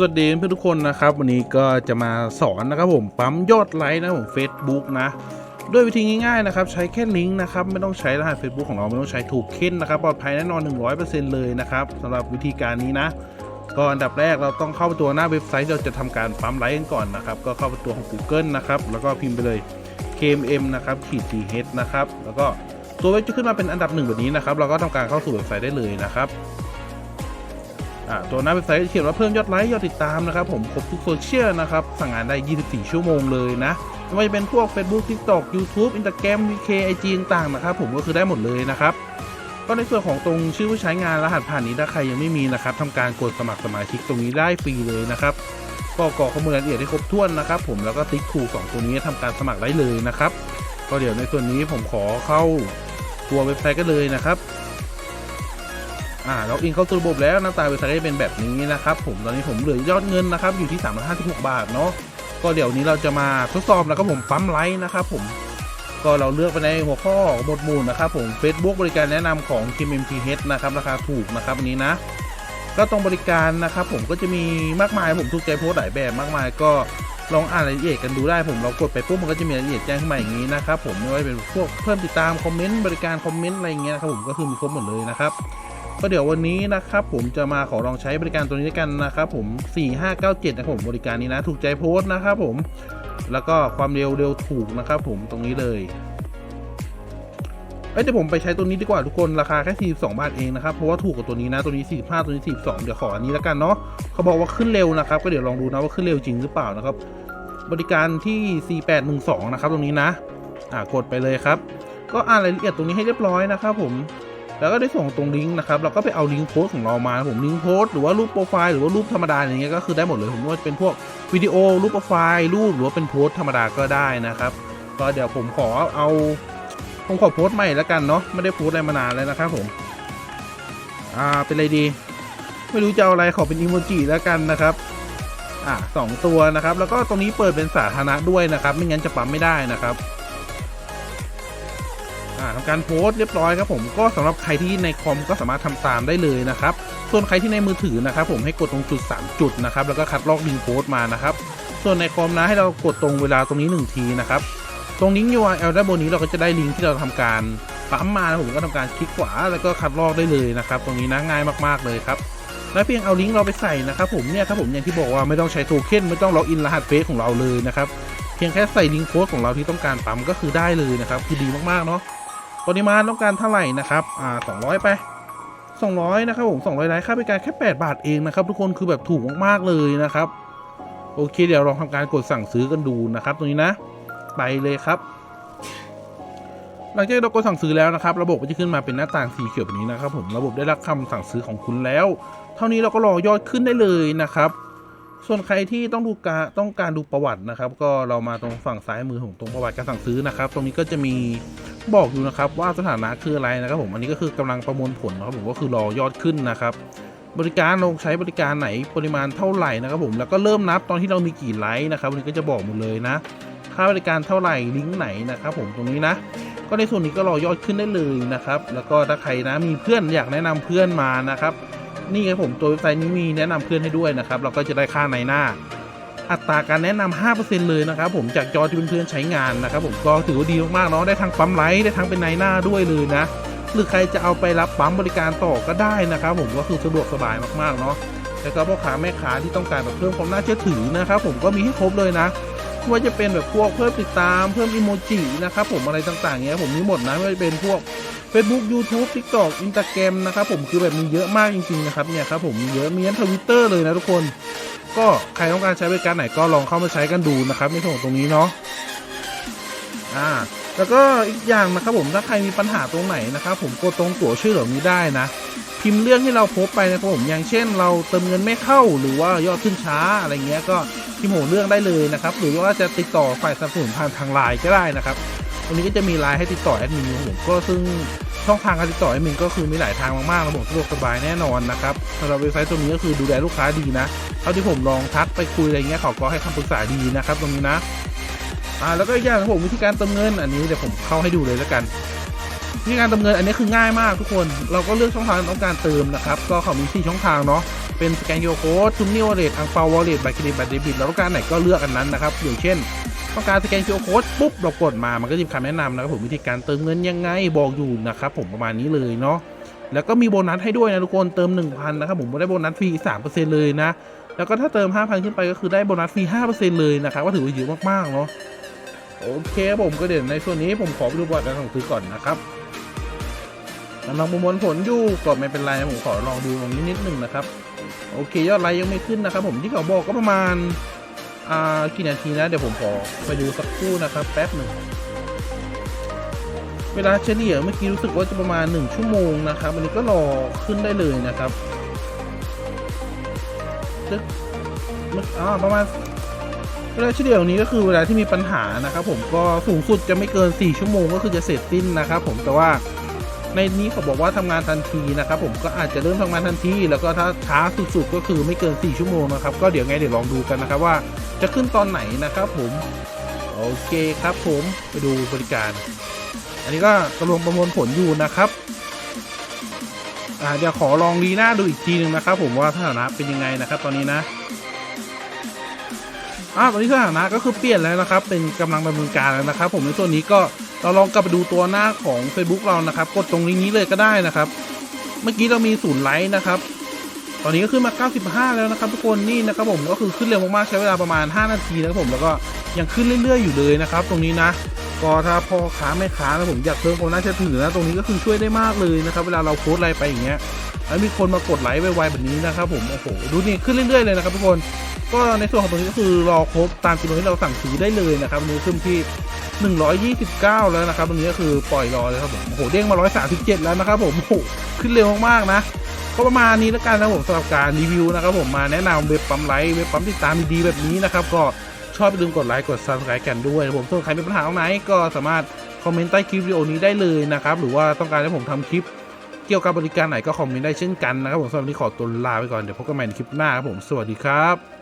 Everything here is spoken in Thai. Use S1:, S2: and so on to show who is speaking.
S1: สวัสดีเพื่อนทุกคนนะครับ วันนี้ก็จะมาสอนนะครับผมปั๊มยอดไลค์นะผม Facebook นะด้วยวิธีง่ายๆนะครับ ใช้แค่ลิงก์นะครับ ไม่ต้องใช้รหัส Facebook ของเราไม่ต้องใช้ถูกเค้นนะครับปลอดภัยแน่นอน 100%เลยนะครับสำหรับวิธีการนี้นะก็อันดับแรกเราต้องเข้าไปตัวหน้าเว็บไซต์เราจะทำการปั๊มไลค์กันก่อนนะครับ ก็เข้าไปตัวของ Google นะครับแล้วก็พิมพ์ไปเลย KMM นะครับขีด GH นะครับแล้วก็ตัวเว็บจะขึ้นมาเป็นอันดับหนึ่งแบบนี้นะครับ เราก็ทำการเข้าสู่เว็บไซต์ได้เลยนะครับ อ่าตัวหน้าเว็บไซต์เขียนว่าเพิ่มยอดไลค์ยอดติดตามนะครับผมครบทุกโซเชียลนะครับสั่งงานได้ 24 ชั่วโมงเลยนะไม่ว่าจะเป็นพวก Facebook TikTok YouTube Instagram VK IG ต่างๆนะครับผมก็คือได้หมดเลยนะครับก็ในส่วนของตรงชื่อผู้ใช้งานรหัสผ่านนี้ถ้าใครยังไม่มีนะครับทำการกดสมัครสมาชิกตรงนี้ได้ฟรีเลยนะครับก็กรอกข้อมูลรายละเอียดให้ครบถ้วนนะครับ ผมแล้วก็ติ๊กถูกสองตัวนี้ทำการสมัครได้เลยนะครับ ก็เดี๋ยวในส่วนนี้ผมขอเข้าตัวเว็บไซต์กันเลยนะครับ อ่าล็อกอินเข้าสู่ระบบแล้วหน้าตาเว็บไซต์จะเป็นแบบนี้นะครับผมตอนนี้ผมเหลือยอดเงินนะครับอยู่ที่ 356 บาทเนาะก็เดี๋ยวนี้เราจะมาทดสอบแล้วก็ผมปั๊มไลค์นะครับผมก็เราเลือกไปในหัวข้อหมดหมู่นะครับผม Facebook บริการแนะนำของ KMMTH นะครับราคาถูกนะครับอันนี้นะ ก็ตรงบริการนะครับผมก็จะมีมากมายผมถูกใจโพสต์หลายแบบมากมายก็ลองอ่านรายละเอียดกันดูได้ผมเรากดไปปุ๊บมันก็จะมีรายละเอียดแจ้งขึ้นมาอย่างนี้นะครับผมไม่ว่าจะเป็นพวกเพิ่มติดตามคอมเมนต์บริการคอมเมนต์อะไรเงี้ยนะครับผมก็คือมีครบหมดเลยนะครับ ก็เดี๋ยววันนี้นะครับผมจะมาขอลองใช้บริการตัวนี้ด้วยกันนะครับผม 4597 นะครับผมบริการนี้นะถูกใจโพสต์นะครับผม แล้วก็ความเร็วเร็วถูกนะครับผมตรงนี้เลยเอ้ยเดี๋ยวผมไปใช้ตัวนี้ดีกว่าทุกคนราคาแค่42บาทเองนะครับเพราะว่าถูกกว่าตัวนี้นะตัวนี้ 45 ตัวนี้ 42 เดี๋ยวขออันนี้แล้วกันเนาะเขาบอกว่าขึ้นเร็วนะครับ ก็เดี๋ยวลองดูนะว่าขึ้นเร็วจริงหรือเปล่านะครับ บริการที่ 4812 นะครับตรงนี้นะ อ่ากดไปเลยครับ ก็อ่านรายละเอียดตรงนี้ให้เรียบร้อยนะครับผม แล้วก็ได้ส่งตรงลิงก์นะครับเราก็ไปเอาลิงก์โพสของเรามาผมลิงก์โพสหรือว่ารูปโปรไฟล์หรือว่ารูปธรรมดาอย่างเงี้ยก็คือได้หมดเลยผมว่าจะเป็นพวกวิดีโอรูปโปรไฟล์รูปหรือว่าเป็นโพสธรรมดาก็ได้นะครับก็เดี๋ยวผมขอเอาผมขอโพสใหม่แล้วกันเนาะไม่ได้โพสอะไรมานานแล้วนะครับผมอ่าเป็นอะไรดี ไม่รู้จะเอาอะไรขอเป็นอีโมจิแล้วกันนะครับอ่าสองตัวนะครับ แล้วก็ตรงนี้เปิดเป็นสาธารณะด้วยนะครับ ไม่งั้นจะปั๊มไม่ได้นะครับ อ่าการโพสต์เรียบร้อยครับผมก็สำหรับใครที่ในคอมก็สามารถทำตามได้เลยนะครับ ส่วนใครที่ในมือถือนะครับผมให้กดตรงจุด 3 จุดนะครับแล้วก็คัดลอกลิงก์โพสต์มานะครับ ส่วนในคอมนะให้เรากดตรงเวลาตรงนี้ 1 ทีนะครับ ตรงลิงก์ URL ด้านบนนี้เราก็จะได้ลิงก์ที่เราทำการปั๊มมานะผมก็ทำการคลิกขวาแล้วก็คัดลอกได้เลยนะครับตรงนี้นะง่ายมากๆเลยครับแล้วเพียงเอาลิงก์เราไปใส่นะครับผมเนี่ยครับผมอย่างที่บอกว่าไม่ต้องใช้โทเค็นไม่ต้องล็อกอินรหัสเฟซของเราเลยนะครับเพียงแค่ใส่ลิงก์โพสต์ของเราที่ต้องการปั๊มก็คือได้เลยนะครับคือดีมากๆเนาะ ปริมาณต้องการเท่าไหร่นะครับ อ่าสองร้อยไปสองร้อยนะครับผมสองร้อยไลค์ค่าบริการแค่แปดบาทเองนะครับ ทุกคนคือแบบถูกมากๆเลยนะครับ โอเคเดี๋ยวลองทำการกดสั่งซื้อกันดูนะครับ ตรงนี้นะ ไปเลยครับ หลังจากเรากดสั่งซื้อแล้วนะครับ ระบบก็จะขึ้นมาเป็นหน้าต่างสีเขียวแบบนี้นะครับ ผมระบบได้รับคำสั่งซื้อของคุณแล้ว เท่านี้เราก็รอยอดขึ้นได้เลยนะครับ ส่วนใครที่ต้องดูการต้องการดูประวัตินะครับ ก็เรามาตรงฝั่งซ้ายมือของตรงประวัติการสั่งซื้อนะครับ ตรงนี้ก็จะมีบอกอยู่นะครับ ว่าสถานะคืออะไรนะครับผมอันนี้ก็คือกำลังประมวลผลนะครับผมก็คือรอยอดขึ้นนะครับ บริการลงใช้บริการไหนปริมาณเท่าไหร่นะครับผมแล้วก็เริ่มนับตอนที่เรามีกี่ไลค์นะครับอันนี้ก็จะบอกหมดเลยนะ ค่าบริการเท่าไหร่ลิงก์ไหนนะครับผมตรงนี้นะ ก็ในส่วนนี้ก็รอยอดขึ้นได้เลยนะครับ แล้วก็ถ้าใครนะมีเพื่อนอยากแนะนำเพื่อนมานะครับ นี่ครับผมตัวเว็บไซต์นี้มีแนะนำเพื่อนให้ด้วยนะครับ เราก็จะได้ค่าในหน้า อัตราการแนะนำ5%เลยนะครับผมจากจอที่เพื่อนๆใช้งานนะครับผมก็ถือว่าดีมากๆเนาะได้ทั้งปั๊มไลท์ได้ทั้งเป็นในหน้าด้วยเลยนะ หรือใครจะเอาไปรับปั๊มบริการต่อก็ได้นะครับ ผมก็คือสะดวกสบายมากๆเนาะแล้วก็พ่อค้าแม่ค้าที่ต้องการแบบเพิ่มความน่าเชื่อถือนะครับผมก็มีให้ครบเลยนะว่าจะเป็นแบบพวกเพิ่มติดตามเพิ่มอีโมจินะครับผมอะไรต่างๆเงี้ยผมมีหมดนะไม่ว่าจะเป็นพวก Facebook YouTube TikTok Instagram นะครับผมคือแบบมีเยอะมากจริงๆนะครับเนี่ยครับผมเยอะมียันทวิตเตอร์เลยนะทุกคน ก็ใครต้องการใช้บริการไหนก็ลองเข้ามาใช้กันดูนะครับในส่วนตรงนี้เนาะอ่าแล้วก็อีกอย่างนะครับผมถ้าใครมีปัญหาตรงไหนนะครับผมกดตรงตัวชื่อเหล่านี้ได้นะ พิมพ์เรื่องที่เราพสต์ไปนะครับผมอย่างเช่น เราเติมเงินไม่เข้าหรือว่ายอดขึ้นช้าอะไรเงี้ยก็พิมพ์หัวเรื่องได้เลยนะครับหรือว่าจะติดต่อฝ่ายสนับสนุนผ่านทางไลน์ก็ได้นะครับ ตรงนี้ก็จะมีไลน์ให้ติดต่อแอดมินของผมก็ซึ่งช่องทางการติดต่อแอดมินก็คือมีหลายทางมากๆระบบสะดวกสบายแน่นอนนะครับสำหรับเว็บไซต์ตัวนี้ก็คือดูแลลูกค้าดีนะเท่าที่ผมลองทักไปคุยอะไรเงี้ยเขาก็ให้คำปรึกษาดีนะครับตรงนี้นะอ่าแล้วก็อีกอย่างผมวิธีการเติมเงิน อันนี้เดี๋ยวผมเข้าให้ดูเลยแล้วกันวิธีการเติมเงินอันนี้คือง่ายมากทุกคน เราก็เลือกช่องทางที่ต้องการเติมนะครับ ก็เขามี4ช่องทางเนาะเป็นสแกน QR Code ทุนนิวเลตอังเปาวอลเล็ตบัตรเครดิตบัตรเดบิตเราต้องการไหนก็เลือกอันนั้นนะครับอย่างเช่น ต้องการสแกน QR Code ปุ๊บเรากดมามันก็จะมีคำแนะนำนะครับผมวิธีการเติมเงินยังไงบอกอยู่นะครับผมประมาณนี้เลยเนาะแล้วก็มีโบนัสให้ด้วยนะทุกคนเติม 1,000นะครับผมได้โบนัสฟรี3%เลยนะ แล้วก็ถ้าเติม 5,000 ขึ้นไปก็คือได้โบนัสฟรี5%เลยนะครับก็ถือว่าเยอะมากๆเนาะโอเคผมก็เดี๋ยวในส่วนนี้ผมขอไปดูบัตรการสั่งซื้อก่อนนะครับกำลังประมวลผลอยู่ก็ไม่เป็นไรผมขอลองดูตรงนี้นิดนึงนะครับ โอเค ยอดไลค์ยังไม่ขึ้นนะครับ ผมที่เขาบอกก็ประมาณ อ่ากี่นาทีนะ เดี๋ยวผมขอไปดูสักครู่นะครับ แป๊บหนึ่ง เวลาเฉลี่ยเมื่อกี้รู้สึกว่าจะประมาณ 1 ชั่วโมงนะครับ อันนี้ก็รอขึ้นได้เลยนะครับจึ๊กอ่าประมาณเวลาเฉลี่ยนี้ก็คือเวลาที่มีปัญหานะครับ ผมก็สูงสุดจะไม่เกิน 4 ชั่วโมงก็คือจะเสร็จสิ้นนะครับ ผมแต่ว่า ในนี้เขาบอกว่าทำงานทันทีนะครับผมก็อาจจะเริ่มทำงานทันทีแล้วก็ถ้าช้าสุดๆก็คือไม่เกิน 4 ชั่วโมงนะครับก็เดี๋ยวไงเดี๋ยวลองดูกันนะครับว่าจะขึ้นตอนไหนนะครับผมโอเคครับผมไปดูบริการ อันนี้ก็กำลังประมวลผลอยู่นะครับอ่าเดี๋ยวขอลองรีหน้าดูอีกทีหนึ่งนะครับ ผมว่าสถานะเป็นยังไงนะครับ ตอนนี้นะอ่าตอนนี้สถานะก็คือเปลี่ยนแล้วนะครับ เป็นกำลังดำเนินการแล้วนะครับ ผมในส่วนนี้ก็ เราลองกลับไปดูตัวหน้าของ Facebook เรานะครับ กดตรงลิงก์นี้เลยก็ได้นะครับ เมื่อกี้เรามีศูนย์ไลค์นะครับ ตอนนี้ก็ขึ้นมา 95 แล้วนะครับ ทุกคนนี่นะครับผมก็คือขึ้นเร็วมากๆใช้เวลาประมาณ 5 นาทีนะครับผมแล้วก็ยังขึ้นเรื่อย ๆ อยู่เลยนะครับ ตรงนี้นะก็ถ้าพ่อค้าแม่ค้านะผมอยากเพิ่มความน่าเชื่อถือนะตรงนี้ก็คือช่วยได้มากเลยนะครับ เวลาเราโพสอะไรไปอย่างเงี้ยแล้วมีคนมากดไลค์ไวๆแบบนี้นะครับผมโอ้โหดูนี่ขึ้นเรื่อยๆเลยนะครับทุกคนก็ในส่วนของตรงนี้ก็คือรอครบตามจำนวนที่เราสั่งซื้อได้เลยนะครับนนี้ขึ้นที่ 129 แล้วนะครับตรงนี้ก็คือปล่อยรอเลยครับผมโอ้โหเด้งมา 137 แล้วนะครับผมโอ้โหขึ้นเร็วมากๆนะก็ประมาณนี้แล้วกันนะผมสำหรับการรีวิวนะครับผมมาแนะนำเว็บปั๊มไลค์เว็บปั๊มติดตามดีๆแบบนี้นะครับก็ชอบอย่าลืมกดไลค์กด subscribe กันด้วยผมส่วนใครมีปัญหาตรงไหนก็สามารถคอมเมนต์ใต้คลิปวิดีโอนี้ได้เลยนะครับหรือว่าต้องการให้ผมทำคลิปเกี่ยวกับบริการไหนก็คอมเมนต์ได้เช่นกันนะครับผมสำหรับวันนี้ขอตัวลาไปก่อนเดี๋ยวพบกันใหม่ในคลิปหน้าครับผมสวัสดีครับ